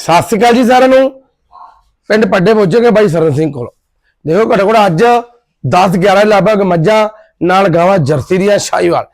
ਸਤਿ ਸ਼੍ਰੀ ਅਕਾਲ ਜੀ ਸਾਰਿਆਂ ਨੂੰ। ਪਿੰਡ ਪੱਡੇ ਪਹੁੰਚੋਗੇ ਬਾਈ ਸਰਨ ਸਿੰਘ ਕੋਲ। ਦੇਖੋ ਘੱਟੋ ਘੱਟ ਅੱਜ 10 11 ਲਗਭਗ ਮੱਝਾਂ ਨਾਲ ਗਾਵਾਂ ਜਰਸੀ ਦੀਆਂ ਸ਼ਾਹੀਵਾਲ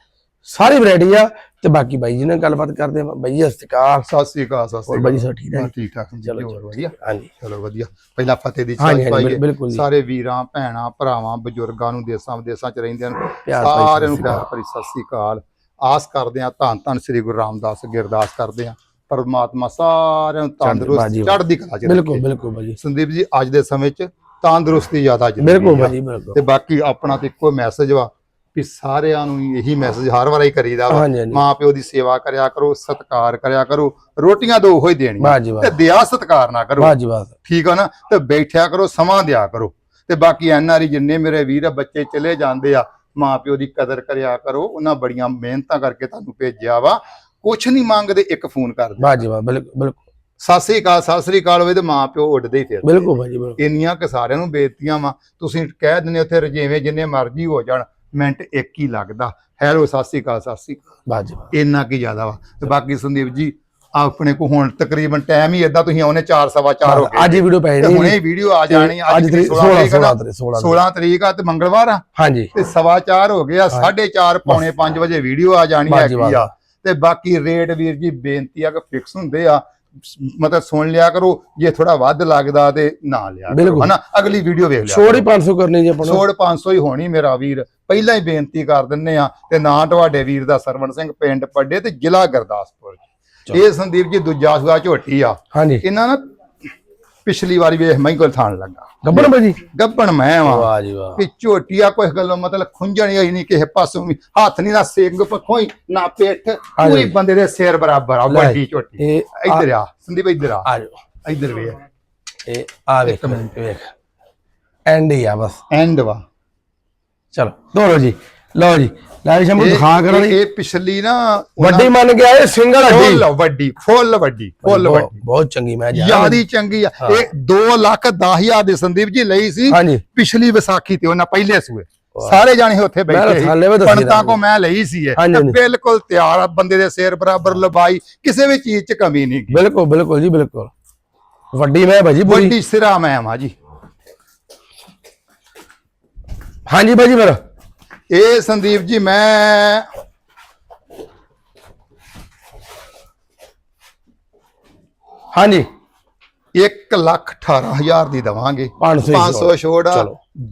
ਸਾਰੀ ਵੈਰਾਈਟੀ ਆ ਤੇ ਬਾਕੀ ਬਾਈ ਜੀ ਨਾਲ ਗੱਲਬਾਤ ਕਰਦੇ ਆ। ਬਾਈ ਜੀ ਸਤਿ ਸ਼੍ਰੀ ਅਕਾਲ। ਸਤਿ ਸ੍ਰੀ ਅਕਾਲ ਸਤਿ ਸ੍ਰੀ ਬਾਈ ਅਕਾਲ ਠੀਕ ਠਾਕ? ਚਲੋ, ਵਧੀਆ? ਹਾਂਜੀ। ਚਲੋ ਵਧੀਆ। ਪਹਿਲਾਂ ਫਤਿਹ ਦੀ ਚਾਹ ਪਾਈਏ। ਸਾਰੇ ਵੀਰਾਂ ਭੈਣਾਂ ਭਰਾਵਾਂ ਬਜ਼ੁਰਗਾਂ ਨੂੰ ਦੇਸਾਂ ਵਿਦੇਸਾਂ ਚ ਰਹਿੰਦਿਆਂ ਨੂੰ ਸਾਰਿਆਂ ਨੂੰ ਪਿਆਰ ਭਰੀ ਸਤਿ ਸ੍ਰੀ ਅਕਾਲ। ਆਸ ਕਰਦੇ ਆ ਧੰਨ ਧੰਨ ਸ੍ਰੀ ਗੁਰੂ ਰਾਮਦਾਸ ਅੱਗੇ ਅਰਦਾਸ ਕਰਦੇ ਆ ਪਰਮਾਤਮਾ ਸਾਰਿਆਂ ਨੂੰ ਬਾਜੀ ਤੰਦਰੁਸਤ। ਚੜ੍ਹਦੀ ਕਲਾ ਚ ਬਿਲਕੁਲ ਰੱਖੇ। ਬਿਲਕੁਲ ਬਾਈ ਜੀ ਸੰਦੀਪ ਜੀ ਅੱਜ ਦੇ ਸਮੇਂ ਚ ਤੰਦਰੁਸਤੀ ਜ਼ਿਆਦਾ ਜ਼ਰੂਰੀ ਬਿਲਕੁਲ ਆ। ਬਾਈ ਜੀ ਬਿਲਕੁਲ। ਤੇ ਬਾਕੀ ਆਪਣਾ ਤੇ ਇੱਕੋ ਮੈਸੇਜ ਵਾ ਵੀ ਸਾਰਿਆਂ ਨੂੰ ਇਹੀ ਮੈਸੇਜ ਹਰ ਵਾਰ ਹੀ ਕਰੀਦਾ ਵਾ। ਮਾਂ ਪਿਓ ਦੀ ਸੇਵਾ ਕਰਿਆ ਕਰੋ ਸਤਿਕਾਰ ਕਰਿਆ ਕਰੋ ਰੋਟੀਆਂ ਦੋ ਉਹੀ ਦੇਣੀਆਂ। ਤੇ ਦਿਆ ਸਤਿਕਾਰ ਨਾ ਕਰੋ। ਵਾਹ ਜੀ ਵਾਹ ਠੀਕ ਆ ਨਾ? ਤੇ ਬੈਠਿਆ ਕਰੋ ਸਮਾਂ ਦਿਆ ਕਰੋ। ਤੇ ਬਾਕੀ ਐਨਆਰਈ ਜਿੰਨੇ ਮੇਰੇ ਵੀਰ ਬੱਚੇ ਚਲੇ ਜਾਂਦੇ ਆ ਮਾਂ ਪਿਓ ਦੀ ਕਦਰ ਕਰਿਆ ਕਰੋ। ਉਹਨਾਂ ਬੜੀਆਂ ਮਿਹਨਤਾਂ ਕਰਕੇ ਤੁਹਾਨੂੰ ਭੇਜਿਆ ਵਾ। ਕੁਛ ਨਹੀਂ ਮੰਗਦੇ ਇੱਕ ਫੋਨ ਕਰਦੇ ਵਾਹ ਜੀ ਵਾਹ ਬਿਲਕੁਲ ਬਿਲਕੁਲ। ਸਤਿ ਸ੍ਰੀ ਅਕਾਲ ਸਤਿ ਸ੍ਰੀ ਅਕਾਲ ਹੋਵੇ ਤੇ ਮਾਂ ਪਿਓ ਉੱਡਦੇ ਹੀ ਫਿਰ ਬਿਲਕੁਲ ਬਾਈ ਜੀ ਬਿਲਕੁਲ। ਇੰਨੀਆਂ ਕਿ ਸਾਰਿਆਂ ਨੂੰ ਬੇਇੱਜ਼ਤੀਆਂ ਵਾ ਤੁਸੀਂ ਕਹਿ ਦਿੰਦੇ ਉੱਥੇ ਰਜੇਵੇਂ ਜਿੰਨੇ ਮਰਜ਼ੀ ਹੋ ਜਾਣ ਮਿੰਟ ਇੱਕ ਹੀ ਲੱਗਦਾ। ਹੈਲੋ ਸਤਿ ਸ੍ਰੀ ਅਕਾਲ ਸਤਿ ਸ੍ਰੀ ਅਕਾਲ। ਵਾਹ ਜੀ ਵਾਹ। ਇੰਨਾ ਕੀ ਜ਼ਿਆਦਾ ਵਾ। ਤੇ ਬਾਕੀ ਸੰਦੀਪ ਜੀ ਆਪਣੇ ਕੋ ਹੁਣ ਤਕਰੀਬਨ ਟਾਈਮ ਹੀ ਇਦਾਂ ਤੁਸੀਂ ਆਉਨੇ 4 ਸਵਾ 4 ਹੋ ਗਏ। ਅੱਜ ਹੀ ਵੀਡੀਓ ਪੈ ਰਹੀ ਹੁਣੇ ਹੀ ਵੀਡੀਓ ਆ ਜਾਣੀ ਅੱਜ ਤਰੀਕ 16 ਤਰੀਕ ਆ 16 ਨਾ, ਤਰੀਕ 16 16 ਤਰੀਕ ਆ ਤੇ ਮੰਗਲਵਾਰ ਆ? ਹਾਂਜੀ। ਤੇ ਸਵਾ 4 ਹੋ ਗਿਆ 4:30 ਪੌਣੇ 5 ਵਜੇ ਵੀਡੀਓ ਆ ਜਾਣੀ ਜੀ ਹੈਗੀ ਆ। ਤੇ ਬਾਕੀ ਰੇਟ ਵੀਰ ਜੀ ਬੇਨਤੀ ਆ ਕਿ ਫਿਕਸ ਹੁੰਦੇ ਆ। ਮਤਲਬ ਸੁਣ ਲਿਆ ਕਰੋ ਜੇ ਥੋੜਾ ਵੱਧ ਲੱਗਦਾ ਤੇ ਨਾ ਲਿਆ ਕਰੋ। ਹਨਾ? ਅਗਲੀ ਵੀਡੀਓ ਵੇਖ ਲਿਆ ਛੋੜ ਹੀ 500 ਕਰਨੀ ਜੀ ਆਪਾਂ ਨੂੰ। ਛੋੜ 500 ਹੀ ਹੋਣੀ ਮੇਰਾ ਵੀਰ। ਪਹਿਲਾਂ ਹੀ ਬੇਨਤੀ ਕਰ ਦਿੰਨੇ ਆ ਤੇ ਨਾਂ ਤੁਹਾਡੇ ਵੀਰ ਦਾ ਸਰਵਣ ਸਿੰਘ ਪਿੰਡ ਪੱਡੇ ਤੇ ਜ਼ਿਲ੍ਹਾ ਗੁਰਦਾਸਪੁਰ। ਇਹ ਸੰਦੀਪ ਜੀ ਦੂਜਾ ਸੁਆ ਝੋਟੀ ਆ। ਹਾਂਜੀ। ਇਹਨਾਂ ਨਾ ਪਿਛਲੀ ਵਾਰੀ ਵੇਖ ਮੈਂ ਕੋਲ ਥਾਣ ਲੱਗਾ। ਗੱਬਣ ਬਾਈ ਜੀ? ਗੱਬਣ ਮੈਂ ਵਾਂ। ਵਾਹ ਜੀ ਵਾਹ। ਵੀ ਝੋਟੀਆ ਕੋਈ ਗੱਲੋਂ ਮਤਲਬ ਖੁੰਝਣ ਹੀ ਨਹੀਂ ਕਿਸੇ ਪਾਸੋਂ ਵੀ। ਹੱਥ ਨਹੀਂ ਨਾ ਸਿੰਘ ਪੱਖੋਂ ਹੀ ਨਾ ਪਿੱਠ। ਪੂਰੀ ਬੰਦੇ ਦੇ ਸਿਰ ਬਰਾਬਰ ਆ। ਵੱਡੀ ਝੋਟੀ। ਇਹ ਇੱਧਰ ਆ ਸੰਦੀਪ ਇੱਧਰ ਆ। ਆ ਜਾਓ। ਇੱਧਰ ਵੇ ਇਹ ਆ ਵੇਖ ਵੇਖ। ਐਂਡ ਹੀ ਆ ਬਸ। ਐਂਡ ਵਾ। ਚਲੋ ਦੋਲੋ ਜੀ। ਲਓ ਜੀ ਲੈ ਸ਼ੰਭੂ ਦਿਖਾ ਕਰਾਂ ਇਹ- ਪਿਛਲੀ ਨਾ ਵੱਡੀ ਮੰਨ ਗਿਆ ਇਹ ਸਿੰਗਲ ਫੁੱਲ ਵੱਡੀ ਫੁੱਲ ਵੱਡੀ ਫੁੱਲ ਵੱਡੀ। ਬਹੁਤ ਚੰਗੀ ਮੈਂ ਜਿਆਦੀ ਚੰਗੀ ਆ। ਇਹ 2 ਲੱਖ 10 ਹਜ਼ਾਰ ਦੇ ਸੰਦੀਪ ਜੀ ਲਈ ਸੀ ਪਿਛਲੀ ਵਿਸਾਖੀ ਤੇ ਉਹਨਾਂ ਪਹਿਲੇ ਸੂਏ। ਸਾਰੇ ਜਾਣੇ ਉੱਥੇ ਬੈਠੇ ਸੀ। ਪੰਡਤਾਂ। ਕੋ ਮੈਂ ਲਈ ਸੀ ਇਹ। ਬਿਲਕੁਲ ਤਿਆਰ ਆ ਬੰਦੇ ਦੇ ਸਿਰ ਬਰਾਬਰ ਲੰਬਾਈ ਕਿਸੇ ਵੀ ਚੀਜ਼ 'ਚ ਕਮੀ ਨਹੀਂ। ਬਿਲਕੁਲ ਬਿਲਕੁਲ ਜੀ ਬਿਲਕੁਲ। ਵੱਡੀ ਮੈਂ ਭਾਜੀ ਵੱਡੀ ਸਿਰਾ ਮੈਂ ਆ ਜੀ। ਹਾਂਜੀ ਭਾਜੀ ਫਿਰ। ਇਹ ਸੰਦੀਪ ਜੀ ਮੈਂ ਹਾਂਜੀ। 1 ਲੱਖ 18 ਹਜ਼ਾਰ ਦੀ ਦਵਾਂਗੇ। 500 ਹੀ 500 ਛੋੜ।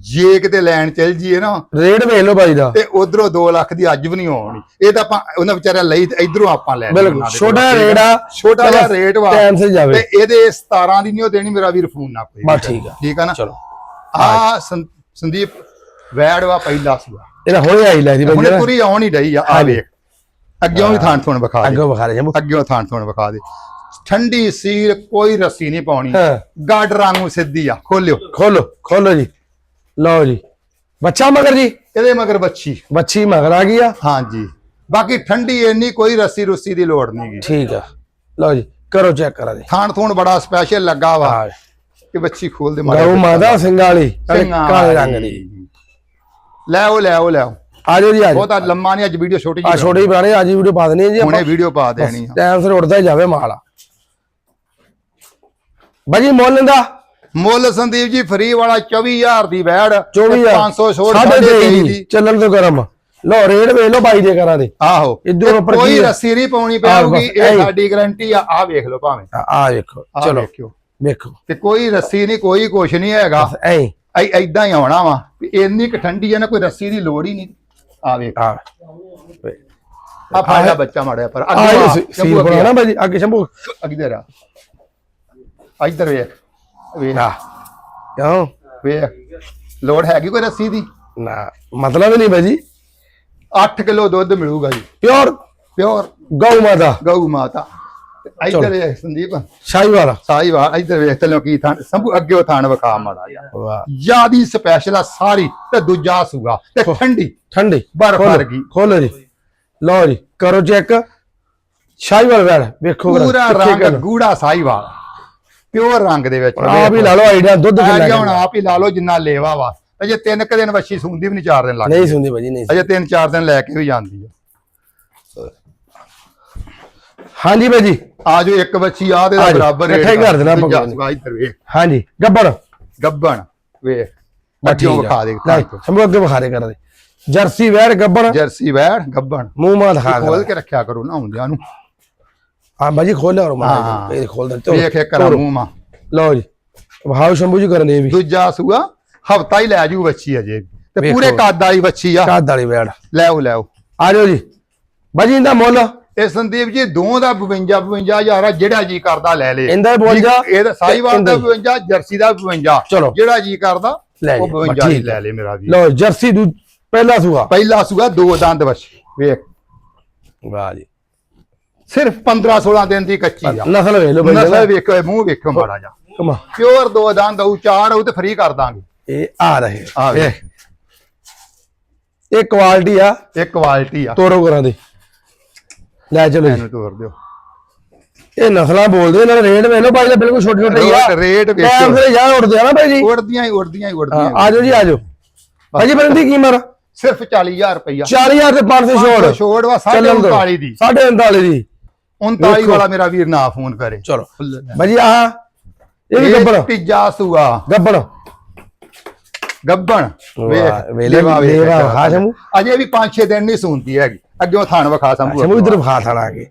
ਜੇ ਕਿਤੇ ਲੈਣ ਚੱਲ ਜੀਏ ਨਾ ਰੇਟ ਵੇਖ ਲਓ ਭਾਜੀ ਦਾ। ਤੇ ਉਧਰੋਂ 2 ਲੱਖ ਦੀ ਅੱਜ ਵੀ ਨਹੀਂ ਆਉਣੀ। ਇਹ ਤਾਂ ਆਪਾਂ ਉਹਨਾਂ ਵਿਚਾਰਿਆਂ ਲਈ ਤੇ ਇਧਰੋਂ ਆਪਾਂ ਲੈ ਬਿਲਕੁਲ। ਛੋਟਾ ਰੇਟ ਆ। ਛੋਟਾ ਜਿਹਾ ਰੇਟ ਵਾ। ਟਾਈਮ ਸੇ ਜਾਵੇ। ਤੇ ਇਹਦੇ 17 ਦੀ ਨਹੀਂ ਉਹ ਦੇਣੀ ਮੇਰਾ ਵੀਰ ਫੋਨ ਨਾ ਕੋਈ ਬਸ ਠੀਕ ਆ। ਠੀਕ ਆ ਨਾ? ਚਲੋ। ਆ ਸੰਦੀਪ ਵੈੜ ਵਾ ਪਹਿਲਾ ਸੀਗਾ ਇਹਦਾ ਹੋਏ ਆਈ ਲੈ ਦੀ ਭਾਜੀ ਹੁਣੇ। ਪੂਰੀ ਆਉਣ ਹੀ ਰਹੀ ਆ ਆ ਵੇਖ। ਅੱਗਿਓਂ ਵੀ ਥਾਣ ਥੋਣ ਵਿਖਾ ਦੇ। ਅੱਗੋਂ ਵਿਖਾ ਲੈ ਜੰਬੂ ਅੱਗਿਓਂ ਥਾਣ ਥੋਣ ਵਿਖਾ ਦੇ। ਠੰਡੀ ਸੀਲ ਕੋਈ ਰੱਸੀ ਨਹੀਂ ਪਾਉਣੀ। ਹਾਂ। ਗਾਡ ਰਾਂਗੂ ਸਿੱਧੀ ਆ ਖੋਲਿਓ। ਖੋਲੋ ਖੋਲੋ ਜੀ। ਲਓ ਜੀ। ਬੱਚਾ ਮਗਰ ਜੀ? ਇਹਦੇ ਮਗਰ ਬੱਚੀ। ਬੱਚੀ ਮਗਰ ਆ ਗਈ ਆ? ਹਾਂਜੀ। ਬਾਕੀ ਠੰਡੀ ਇੰਨੀ ਕੋਈ ਰੱਸੀ ਰੁੱਸੀ ਦੀ ਲੋੜ ਨਹੀਂ ਠੀਕ ਆ। ਲਓ ਜੀ ਕਰੋ ਚੈੱਕ ਕਰਾ ਦੇ। ਥਾਣ ਥੋਣ ਬੜਾ ਸਪੈਸ਼ਲ ਲੱਗਾ ਵਾ ਹਾਂ। ਕਿ ਬੱਚੀ ਖੋਲ ਦੇ ਗਊ ਮਾਤਾ ਸਿੰਘਾਂ ਵਾਲੀ ਕਾਲੇ ਰੰਗ ਦੀ। ਲੈ ਉਹ ਲੈ ਉਹ ਲੈ ਆ ਜਾਓ ਜੀ ਆ ਜਾਓ। ਬਹੁਤਾ ਲੰਮਾ ਨਹੀਂ ਅੱਜ ਵੀਡੀਓ ਛੋਟੀ ਆ ਜਿਹੀ ਛੋਟੀ ਪੁਰਾਣੀ ਅੱਜ ਵੀਡੀਓ ਪਾ ਦੇਣੀ ਹੈ ਜੀ ਹੁਣੇ ਵੀਡੀਓ ਪਾ ਦੇਣੀ ਆ। ਟਾਈਮ ਸਿਰ ਉੱਡਦਾ ਹੀ ਜਾਵੇ ਮਾਲ ਆ। ਬਾਜੀ ਮੁੱਲ ਦਾ ਮੁੱਲ ਸੰਦੀਪ ਜੀ ਫਰੀ ਵਾਲਾ 24000 ਦੀ ਵੈੜ 24 ਆ 500 ਛੋੜ ਸਾਢੇ ਸਾਢੇ ਤੇਈ ਤੇਈ ਦੀ ਦੀ। ਚੱਲਣ ਤੋਂ ਗਰਮ। ਲਓ ਰੇਟ ਵੇਖ ਲਓ ਬਾਈ ਦੇ ਕਰਾਂ ਦੇ। ਆਹੋ। ਇੱਧਰੋਂ ਤੇ ਉੱਪਰ ਕੀ ਕੋਈ ਆ? ਰੱਸੀ ਨਹੀਂ ਪਾਉਣੀ ਆਹ ਬਸ। ਇਹ ਸਾਡੀ ਗਾਰੰਟੀ ਆ ਆ ਵੇਖ ਲਓ ਭਾਵੇਂ। ਆ ਆ ਆਹ ਚਲੋ ਵੇਖਿਓ। ਵੇਖੋ। ਤੇ ਕੋਈ ਰੱਸੀ ਨਹੀਂ ਕੋਈ ਕੁਛ ਨਹੀਂ ਹੈਗਾ। ਐ ਐ ਐਦਾਂ ਹੀ ਆਉਣਾ ਵਾ ਵੀ ਇੰਨੀ ਕ ਠੰਡੀ ਆ ਨਾ ਕੋਈ ਰੱਸੀ ਦੀ ਲੋੜ ਹੀ ਨਹੀਂ। ਆ ਵੇਖ। ਆ ਆ ਫਾਇਦਾ ਬੱਚਾ ਮਾੜਿਆ ਪਰ। ਅੱਗੇ ਇਹ ਆ, ਸੀ ਸ਼ੰਭੂ ਅੱਗੇ ਬਣਾ ਬਾਜੀ ਅੱਗੇ ਸ਼ੰਭੂ। ਅੱਗੇ ਆ ਇੱਧਰ ਵੇਖ ਵੇਖ। ਆ ਕਿਉਂ? ਵੇਖ ਲੋੜ ਹੈਗੀ ਕੋਈ ਰੱਸੀ ਦੀ? ਨਾ ਮਤਲਬ ਨਹੀਂ ਬਾਜੀ 8 ਕਿਲੋ ਦੁੱਧ ਮਿਲੂਗਾ ਜੀ। ਪਿਓਰ। ਪਿਓਰ। ਗਊ ਮਾਤਾ। ਗਊ ਮਾਤਾ। ਇੱਧਰ ਵੇਖ ਸੰਦੀਪ। ਸ਼ਾਹੀ ਵਾਲਾ ਸਾਈਵਾਲ ਇੱਧਰ ਵੇਖ ਤੇ ਲੋਕੀ ਥਾਂ ਸੰਭੂ ਅੱਗੇ ਉਹ ਥਾਣ ਵਿਖਾ ਮਾੜਾ ਜਿਹਾ। ਵਾਹ। ਜਿਆਦੀ ਸਪੈਸ਼ਲ ਆ ਸਾਰੀ ਤੇ ਦੂਜਾ ਸੂਗਾ ਤੇ ਠੰਡੀ। ਠੰਡੀ। ਬਰਫ਼ ਖੋਲੋ, ਵਰਗੀ। ਖੋਲੋ ਜੀ। ਲਓ ਜੀ ਕਰੋ ਚੈੱਕ। ਸ਼ਾਹੀ ਵਾਲਾ ਵੈੜ ਵੇਖੋ ਜਰਾ, ਪੂਰਾ ਕਿੱਥੇ ਰੰਗ ਗੱਲ। ਗੂੜਾ ਸਾਈਵਾਲ ਪਿਓਰ ਰੰਗ ਦੇ ਵਿੱਚ। ਆਪ ਹੀ ਲਾ ਲਓ ਆਈਡੀਆ ਦੁੱਧ ਆ ਕਿੰਨਾ ਜੀ ਹੁਣ ਕਿੰਨਾ। ਆਪ ਹੀ ਲਾ ਲਓ ਜਿੰਨਾ ਲੇਵਾ ਵਾ। ਅਜੇ ਤਿੰਨ ਕੁ ਦਿਨ ਵੱਛੀ ਸੂੰਦੀ ਵੀ ਨਹੀਂ ਚਾਰ ਦਿਨ ਲੱਗ ਨਹੀਂ ਸੁਣਦੀ ਬਾਜੀ ਨਹੀਂ ਅਜੇ ਤਿੰਨ ਚਾਰ ਦਿਨ ਲੈ ਕੇ ਵੀ ਜਾਂਦੀ ਆ। ਹਾਂਜੀ ਬਾਈ ਜੀ। ਆ ਜੋ ਇੱਕ ਬੱਚੀ ਆ ਦਾ ਬਰਾਬਰ ਇਕੱਠਾ ਹੀ ਕਰ ਦੇਣਾ ਆਪਾਂ ਦੂਜਾ ਕੋਈ ਨੀ। ਸੂਆ ਇੱਧਰ ਵੇਖ ਹਾਂਜੀ ਗੱਬੜ ਗੱਬਣ ਵੇਖ। ਠੀਕ ਵਿਖਾ। ਦੇ ਸ਼ੰਭੂ ਅੱਗੇ ਵਿਖਾ ਦੇ ਕਰ ਦੇ। ਜਰਸੀ ਵੈੜ ਗੱਬੜ ਜਰਸੀ ਵੈੜ ਗੱਬਣ। ਮੂੰਹ ਮਾਂ ਦਿਖਾ ਖੋਲ ਕੇ ਰੱਖਿਆ ਕਰੋ ਨਾ ਹੁੰਦਿਆਂ ਨੂੰ। ਹਾਂ ਬਾਜੀ ਖੋਲ ਲਿਆ ਰੋ ਮਾਂ ਹਾਂ। ਇਹ ਖੋਲ ਦੇ ਵੇਖ ਇੱਕ ਕਰਾਂ ਮੂੰਹ ਮਾ ਲਓ ਜੀ। ਵਹਾਓ ਸ਼ੰਭੂ ਜੀ ਕਰਨ ਦੇ ਵੀ। ਦੂਜਾ ਸੂਆ ਹਫਤਾ ਹੀ ਲੈ ਜੂ ਬੱਚੀ ਅਜੇ ਵੀ। ਤੇ ਵੇਖੋ। ਪੂਰੇ ਕੱਦ ਵਾਲੀ ਬੱਚੀ ਆ। ਕਾਦ ਵਾਲੀ ਵੈੜ। ਲੈ ਆਓ ਲੈ ਆਓ। ਆ ਜਾਓ ਜੀ। ਬਾਜੀ ਇਹਦਾ ਮੁੱਲ ਇਹ ਸੰਦੀਪ ਜੀ ਦੋ ਦਾ 52 52 ਹਜ਼ਾਰ ਆ ਜਿਹੜਾ ਜੀ ਕਰਦਾ ਲੈ ਲੇ। ਇਹਦਾ ਹੀ 52 ਇਹਦਾ ਸਾਈਵਾਲ ਦਾ ਇਹਦਾ 52 ਜਰਸੀ ਦਾ 52 ਚਲੋ। ਜਿਹੜਾ ਜੀ ਕਰਦਾ ਉਹ ਜੀ, 52 ਹੀ ਲੈ ਲੇ ਮੇਰਾ ਵੀ ਲਓ ਜਰਸੀ ਦੂ ਪਹਿਲਾ ਸੂਆ। ਪਹਿਲਾ ਸੂਆ ਦੋ ਦੰਦ ਬੱਚੀ ਵੇਖ। ਵਾਹ ਜੀ। ਸਿਰਫ 15 16 ਦਿਨ ਦੀ ਕੱਚੀ ਆ। ਨਸਲ ਵੇਖ ਲਓ ਬਾਈ ਨਸਲ ਵੇਖੋ ਮੂੰਹ ਵੇਖੋ ਮਾੜਾ ਜਾ ਕਮਾ। ਪਿਓਰ ਦੋ ਦੰਦ ਆਉ ਚਾਰ ਆਉ ਤੇ ਫ੍ਰੀ ਕਰ ਦਾਂਗੇ। ਇਹ ਆ ਰਹੇ। ਆ ਵੇਖ। ਇਹ ਇਹ ਕੁਆਲਿਟੀ ਆ। ਇਹ ਕੁਆਲਿਟੀ ਆ। ਤੋਰੋ ਕਰਾਂ ਦੇ। ਲੈ ਚਲੋ ਜੀ। ਇਹਨੂੰ ਤੋਰ ਦਿਓ। ਇਹ ਨਸਲਾਂ ਬੋਲਦੇ ਇਹਨਾਂ ਦਾ ਰੇਟ ਵੇਖ ਲਓ ਦਾ ਬਿਲਕੁਲ ਛੋਟੇ ਛੋਟੇ ਹੀ ਆ। ਰੇਟ ਟਾਈਮ ਵੇਖੋ ਤੇ ਜਾ ਉੜਦੇ ਆ ਨਾ ਬਾਈ ਜੀ। ਉੜਦੀਆਂ ਹੀ ਉੜਦੀਆਂ ਹੀ ਹਾਂ, ਉੜਦੀਆਂ ਆ ਜਾਓ ਜੀ ਆ ਜਾਓ ਭਾਜੀ ਬਰਨ ਦੀ ਕੀਮਤ ਸਿਰਫ 40000 ਰੁਪਇਆ 4000 ਤੇ 500 ਛੋੜ। ਛੋੜ ਵਾ ਚੱਲਣ ਦਿਓ। 39 ਦੀ। 39 ਦੀ। 39 ਵੇਖੋ। ਵਾਲਾ ਮੇਰਾ ਵੀਰ ਨਾ ਫੋਨ ਕਰੇ। ਚਲੋ। ਭਾਜੀ ਆ ਇਹ ਵੀ ਗੱਬੜ ਤੀਜਾ ਸੂਆ। ਗੱਬੜ ਗੱਬਣ। ਵੇਖ। ਲੇਵਾ ਵਿਖਾ ਸ਼ੰਭੂ। ਅਜੇ ਵੀ 5-6 ਦਿਨ ਨਹੀਂ ਸੂੰਦੀ ਹੈਗੀ। ਅੱਗੇ ਥਾਣ ਵਿਖਾ ਸੰਭੂ ਸ਼ਮੂ ਇਧਰ ਵਿਖਾ ਥਾਣਾ ਕੇ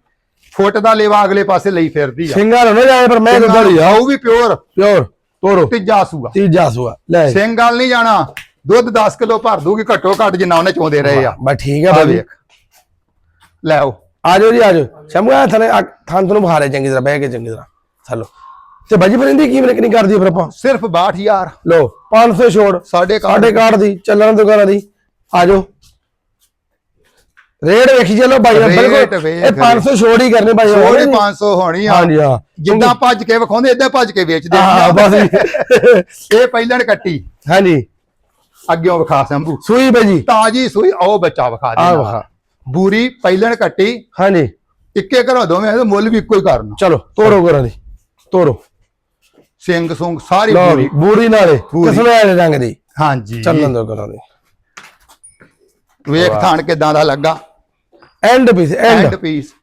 ਫੁੱਟ ਦਾ ਲੇਵਾ ਅਗਲੇ ਪਾਸੇ ਲਈ ਫਿਰਦੀ ਆ। ਸਿੰਘਾਂ ਨੂੰ ਜਾਏ ਪਰ ਮੈਂ ਵਾਲੀ ਆ? ਉਹ ਵੀ ਪਿਓਰ। ਪਿਓਰ ਤੋਰੋ। ਤੀਜਾ ਸੂਆ। ਤੀਜਾ ਸੂਆ ਲੈ। ਸਿੰਘ ਗੱਲ ਨਹੀਂ ਜਾਣਾ। ਦੁੱਧ 10 ਕਿਲੋ ਭਰ ਦੂਗੀ ਘੱਟੋ ਘੱਟ ਜਿੰਨਾ ਉਹਨੇ ਚੋਂਦੇ ਰਹੇ ਆ। ਬਸ ਠੀਕ ਆ ਵੇਖ। ਲੈ ਆਓ। ਆ ਜਾਓ ਜੀ ਆ ਜਾਓ ਸ਼ੰਭੂ ਆ ਥਾਣੇ ਆ- ਥਾਂ ਤੁਹਾਨੂੰ ਰਹੇ ਚੰਗੀ ਤਰ੍ਹਾਂ ਬਹਿ ਕੇ ਚੰਗੀ ਤਰ੍ਹਾਂ। ਚਲੋ ਤੇ ਭਾਜੀ ਪਰ ਇਹਦੀ ਕੀਮਤ ਕਿੰਨੀ ਕਰਦੀ ਫਿਰ ਆਪਾਂ? ਸਿਰਫ 62000 ਲੋ 500 ਛੋੜ ਸਾਡੇ ਸਾਡੇ ਕਾਰਡ ਦੀ ਚੱਲਣ ਦੁਕਾਨਾਂ ਦੀ। ਆ ਜਾਓ ਰੇਟ ਵੇਖੀ ਚਲੋ ਭਾਈ ਦਾ ਬਿਲਕੁਲ। ਵੇਖ ਇਹ 500 ਛੋੜ ਹੀ ਕਰਨੇ ਭਾਈ ਸੋਹਣੇ 500 ਹੋਣੀ ਆ। ਹਾਂਜੀ ਹਾਂ। ਜਿੱਦਾਂ ਭੱਜ ਕੇ ਵਿਖਾਉਂਦੇ ਏਦਾਂ ਭੱਜ ਕੇ ਵੇਚਦੇ। ਹਾਂ ਆ ਬਸ ਇਹ ਪਹਿਲਣ ਕੱਟੀ। ਹਾਂਜੀ। ਅੱਗਿਓਂ ਵਿਖਾ ਸੰਭੂ। ਸੂਈ ਭਾਜੀ ਤਾਜੀ ਸੂਈ ਉਹ ਬੱਚਾ ਵਿਖਾ ਆ ਬੂਰੀ ਪਹਿਲਣ ਕੱਟੀ। ਹਾਂਜੀ। ਇੱਕੇ ਘਰੋਂ ਦੋਵੇਂ ਇਹਦਾ ਮੁੱਲ ਵੀ ਇੱਕੋ ਹੀ ਕਰਨਾ। ਚਲੋ ਤੋਰੋ ਕਰਾਂ ਦੀ। ਤੋਰੋ। ਸਿੰਘ ਸੁੰਗ ਸਾਰੀ ਲਓ ਬੂਰੀ। ਬੂਰੀ ਨਾਲੇ ਬੂਰੀ। ਕਿਸਮ ਵਾਲੇ ਰੰਗ ਦੀ। ਹਾਂਜੀ। ਚੱਲਣ ਦੋ ਕਰਾਂ ਦੀ। ਵੇਖ ਥਾਣ ਕਿਦਾਂ ਦਾ ਲੱਗਾ। ਐਂਡ ਪੀਸ ਐਂਡ ਪੀਸ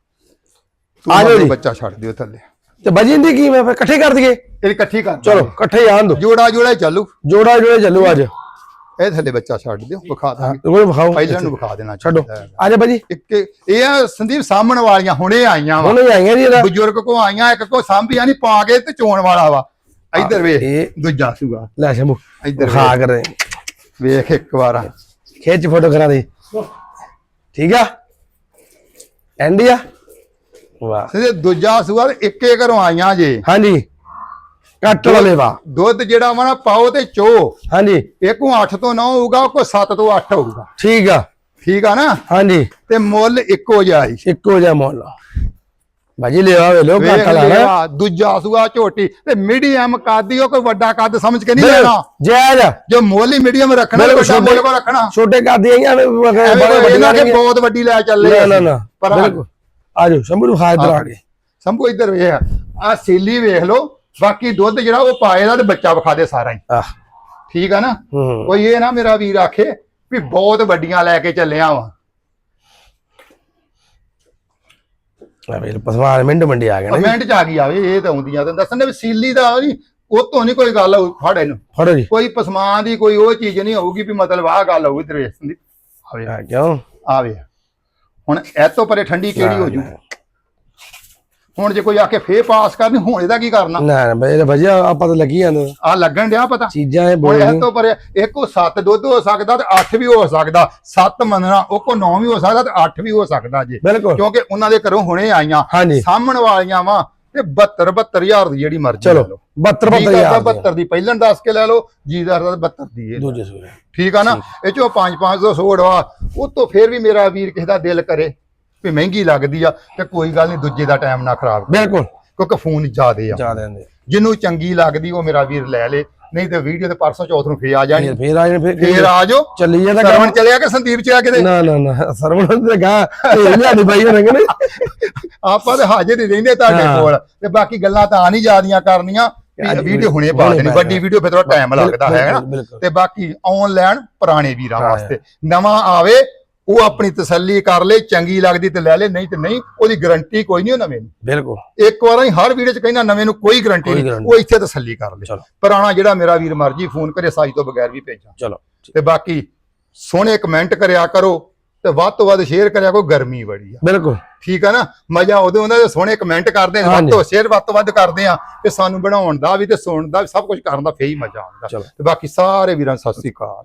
ਆ ਜਾਓ ਜੀ। ਬੱਚਾ ਛੱਡ ਦਿਓ ਥੱਲੇ। ਤੇ ਇਹਦੀ ਕੀ ਮੈਂ ਫਿਰ ਇਕੱਠੇ ਕਰ ਦਈਏ? ਇਹ ਇਕੱਠੀ ਕਰ ਚਲੋ ਇਕੱਠੇ ਆਣ ਦੋ। ਜੋੜਾ ਜੋੜਾ ਹੀ ਚੱਲੂ। ਜੋੜਾ ਜੋੜੇ ਚੱਲੋ ਅੱਜ। ਇਹ ਥੱਲੇ ਬੱਚਾ ਛੱਡ ਦਿਓ ਵਿਖਾ ਦਾਂਗੇ। ਕੋਈ ਵਿਖਾਓ। ਪਹਿਲਾਂ ਨੂੰ ਵਿਖਾ ਦੇਣਾ ਛੱਡੋ। ਆ ਜਾ ਭਾਜੀ। ਇੱਕ ਇਹ ਆ ਸੰਦੀਪ ਸਾਹਮਣ ਵਾਲੀਆਂ ਹੁਣੇ ਆਈਆਂ ਵਾ। ਹੁਣ ਹੀ ਆਈਆਂ ਜੀ ਇਹਦਾ। ਬਜ਼ੁਰਗ ਕੋ ਆਈਆਂ ਇੱਕ ਕੋ ਸਾਂਭੀਆਂ ਨਹੀਂ ਪਾ ਕੇ ਤੇ ਚੋਣ ਵਾਲਾ ਵਾ। ਇੱਧਰ ਵੇਖ ਇਹ ਦੂਜਾ ਸੂਗਾ ਲੈ ਸ਼ੰਭੂ ਇੱਧਰ ਖਾ ਕਰੇ ਵੇਖ ਇੱਕ ਵਾਰ। ਖਿੱਚ ਫੋਟੋ ਕਰਾ ਦੇ। ਠੀਕ ਆ? ਐਂਡੀ ਆ ਵਾਹ। ਤੇ ਦੂਜਾ ਸੂਆ ਤੇ ਇੱਕੇ ਘਰੋਂ ਆਈਆਂ ਜੇ। ਹਾਂਜੀ। ਕੱਟ ਵਾਲੇ ਵਾ। ਦੁੱਧ ਜਿਹੜਾ ਵਾ ਨਾ ਪਾਓ ਤੇ ਚੋ। ਹਾਂਜੀ। ਇੱਕੋ 8 ਤੋਂ 9 ਹੋਊਗਾ ਕੋ 7 ਤੋਂ 8 ਹੋਊਗਾ। ਠੀਕ ਆ। ਠੀਕ ਆ ਨਾ? ਹਾਂਜੀ। ਤੇ ਮੁੱਲ ਇੱਕੋ ਜਿਹਾ ਹੀ। ਇੱਕੋ ਜਿਹਾ ਮੁੱਲ ਭਾਜੀ ਲਿਆ ਵੇ ਲੋ ਕੱਟ ਲਾਣਾ ਦੂਜਾ ਸੂਆ ਝੋਟੀ। ਤੇ ਮੀਡੀਅਮ ਕੱਦ ਉਹ ਕੋਈ ਵੱਡਾ ਕੱਦ ਸਮਝ ਕੇ ਨਹੀਂ ਲੈਣਾ। ਜਾਇਜ਼। ਜੇ ਮੁੱਲ ਹੀ ਮੀਡੀਅਮ ਰੱਖਣਾ ਤੇ ਬਿਲਕੁਲ ਵੱਡਾ ਮੁੱਲ ਕੋ ਰੱਖਣਾ। ਛੋਟੇ ਕਰਦੀ ਆਈਆਂ ਬਹੁਤ ਵੱਡੀ ਲੈ ਚੱਲੇ ਨਾ। ਨਾ। ਪਰ ਆ- ਜਾਓ ਸ਼ੰਭੂ ਨੂੰ ਖਾ ਇਧਰ ਆ ਸੰਭੂ ਇੱਧਰ ਵੇਖ ਆ ਸੀਲੀ ਵੇਖ ਲਓ ਬਾਕੀ ਦੁੱਧ ਜਿਹੜਾ ਉਹ ਪਾਏ ਦਾ ਤੇ ਬੱਚਾ ਵਿਖਾ ਦੇ ਸਾਰਾ ਹੀ। ਠੀਕ ਆ ਨਾ? ਕੋਈ ਇਹ ਨਾ ਮੇਰਾ ਵੀਰ ਆਖੇ ਵੀ ਬਹੁਤ ਵੱਡੀਆਂ ਲੈ ਕੇ ਚੱਲਿਆ ਵਾਂ। ਆ ਵੇ ਪਸਵਾਨ ਮਿੰਟ ਮੰਡੀ ਆ ਗਏ ਨੇ ਕਮੈਂਟ ਚ ਆ ਗਈ ਆਵੇ ਇਹ ਤਾਂ ਆਉਂਦੀਆਂ ਤੇ ਦੱਸਣ ਦੇ ਵੀ ਸੀਲੀ ਦਾ ਨਹੀਂ ਉਹ ਤੋਂ ਨਹੀਂ ਕੋਈ ਗੱਲ ਫੜ ਇਹਨੂੰ। ਫੜੋ ਜੀ। ਕੋਈ ਪਸਮਾਨ ਦੀ ਕੋਈ ਉਹ ਚੀਜ਼ ਨਹੀਂ ਹੋਊਗੀ ਵੀ ਮਤਲਬ ਆਹ ਗੱਲ ਹੋਊ ਇਧਰ ਵੇਖ ਸੰਦੀਪ ਆਵੇ ਆ ਕਿਉਂ? ਆਵੇ ਹੁਣ ਇਹ ਤੋਂ ਪਰੇ ਠੰਡੀ ਕਿਹੜੀ ਹੋ ਜੂ? ਹੁਣ ਜੇ ਕੋਈ ਆ ਕੇ ਫੇਰ ਪਾਸ ਕਰਨੀ ਹੁਣ ਇਹਦਾ ਕੀ ਕਰਨਾ? ਨਾ ਨਾ ਬਈ ਭਜਿਆ ਆਪਾਂ ਤਾਂ ਲੱਗੀ ਜਾਂਦੇ ਆ ਲੱਗਣ ਡਿਆ ਪਤਾ? ਚੀਜ਼ਾਂ ਇਹ ਬੋਲ ਇਹ ਤੋਂ ਪਰੇ ਇੱਕ 7 ਦੁੱਧ ਹੋ ਸਕਦਾ ਤੇ 8 ਵੀ ਹੋ ਸਕਦਾ। 7 ਮੰਨਣਾ ਉਹ ਕੋ 9 ਵੀ ਹੋ ਸਕਦਾ ਤੇ 8 ਵੀ ਹੋ ਸਕਦਾ ਜੀ। ਕਿਉਂਕਿ ਉਹਨਾਂ ਦੇ ਘਰੋਂ ਹੁਣੇ ਆਈਆਂ। ਸਾਹਮਣ ਵਾਲੀਆਂ ਵਾ। ਤੇ 72 72000 ਦੀ ਜਿਹੜੀ ਮਰਜ਼ੀ ਚਲੋ ਲੈ ਲਓ। 72 ਜੀ 72 ਕਰਦਾ ਯਾਰ 72 ਦੀ ਪਹਿਲਾਂ ਦੱਸ ਕੇ ਲੈ ਲਓ ਜੀ ਦਾ 72 ਦੀ ਇਹ। ਦੂਜੇ ਸੂਰੇ ਠੀਕ ਆ ਨਾ? ਇਹ ਚੋਂ 5 500 ਸੋੜ ਵਾ ਉਹ ਤੋਂ ਫੇਰ ਵੀ ਮੇਰਾ ਵੀਰ ਕਿਸੇ ਦਾ ਦਿਲ ਕਰੇ ਵੀ ਮਹਿੰਗੀ ਲੱਗਦੀ ਆ ਤੇ ਕੋਈ ਗੱਲ ਨਹੀਂ ਦੂਜੇ ਦਾ ਟਾਈਮ ਨਾ ਖਰਾਬ ਬਿਲਕੁਲ। ਕਿਉਂਕਿ ਫੋਨ ਜ਼ਿਆਦੇ ਆ। ਜਾ ਦਿੰਦੇ ਜਿਹਨੂੰ ਚੰਗੀ ਲੱਗਦੀ ਉਹ ਮੇਰਾ ਵੀਰ ਲੈ ਲੇ। ਨਹੀਂ ਤੇ ਵੀਡੀਓ ਤੇ ਪਰਸੋਂ ਚੌਥ ਨੂੰ ਫੇਰ ਆ ਜਾਣੀ। ਫਿਰ ਆ ਜਾਣ ਫਿਰ ਆ ਜਾਓ। ਚੱਲੀ ਜਾਂਦਾ ਸਰਵਣ ਚਲਿਆ ਕਿ ਸੰਦੀਪ ਚ ਆ ਕਿਤੇ? ਨਾ ਨਾ ਨਾ ਸਰਵਣ ਤੇ ਗਾ ਇਹ ਲਿਆਦੀ ਬਾਈ ਹੋਣਗੇ ਨੇ ਆਪਾਂ ਤੇ ਹਾਜ਼ਰ ਹੀ ਰਹਿੰਦੇ ਤੁਹਾਡੇ। ਕੋਲ। ਤੇ ਬਾਕੀ ਗੱਲਾਂ ਤਾਂ ਆ ਨਹੀਂ ਜਿਆਦੀਆਂ ਕਰਨੀਆਂ। ਵੀਡੀਓ ਹੁਣੇ ਪਾ ਦੇਣੀ। ਵੱਡੀ। ਵੀਡੀਓ ਫਿਰ ਥੋੜਾ ਟਾਈਮ ਲੱਗਦਾ ਹੈ ਨਾ? ਤੇ ਬਾਕੀ ਆਨਲਾਈਨ ਪੁਰਾਣੇ ਵੀਰਾਂ। ਵਾਸਤੇ। ਨਵਾਂ ਆਵੇ ਉਹ ਆਪਣੀ ਤਸੱਲੀ ਕਰ ਲੈ ਚੰਗੀ ਲੱਗਦੀ ਤੇ ਲੈ ਲੈ ਨਹੀਂ ਤੇ ਨਹੀਂ ਉਹਦੀ ਗਾਰੰਟੀ ਕੋਈ ਨਹੀਂ ਉਹ ਨਵੇਂ ਨੂੰ। ਬਿਲਕੁਲ। ਇੱਕ ਵਾਰ ਹੀ ਹਰ ਵੀਡੀਓ ਚ ਕਹਿੰਦਾ ਨਵੇਂ ਨੂੰ ਕੋਈ ਗਾਰੰਟੀ ਨਹੀਂ ਉਹ ਇੱਥੇ ਤਸੱਲੀ ਕਰ ਲੈ। ਪੁਰਾਣਾ ਜਿਹੜਾ ਮੇਰਾ ਵੀਰ ਮਰਜ਼ੀ ਫੋਨ ਕਰੇ ਸਾਈ ਤੋਂ ਬਗੈਰ ਵੀ ਭੇਜਾਂ। ਚਲੋ ਤੇ ਬਾਕੀ ਸੋਹਣੇ ਕਮੈਂਟ ਕਰਿਆ ਕਰੋ ਤੇ ਵੱਧ ਤੋਂ ਵੱਧ ਸ਼ੇਅਰ ਕਰਿਆ ਕਰੋ ਗਰਮੀ ਬੜੀ ਆ। ਬਿਲਕੁਲ। ਠੀਕ ਆ ਨਾ? ਮਜ਼ਾ ਉਦੋਂ ਉਹਨਾਂ ਦੇ ਸੋਹਣੇ ਕਮੈਂਟ ਕਰਦੇ ਨੇ ਵੱਧ। ਤੋਂ ਸ਼ੇਅਰ ਵੱਧ ਤੋਂ ਵੱਧ ਕਰਦੇ ਆ ਤੇ ਸਾਨੂੰ ਬਣਾਉਣ ਦਾ ਵੀ ਤੇ ਸੁਣਨ ਦਾ ਵੀ ਸਭ ਕੁਝ ਕਰਨ ਦਾ ਫੇਰ ਹੀ ਮਜ਼ਾ ਆਉਂਦਾ। ਤੇ ਬਾਕੀ ਸਾਰੇ ਵੀਰਾਂ ਸਤਿ ਸ੍ਰੀ ਅਕਾਲ।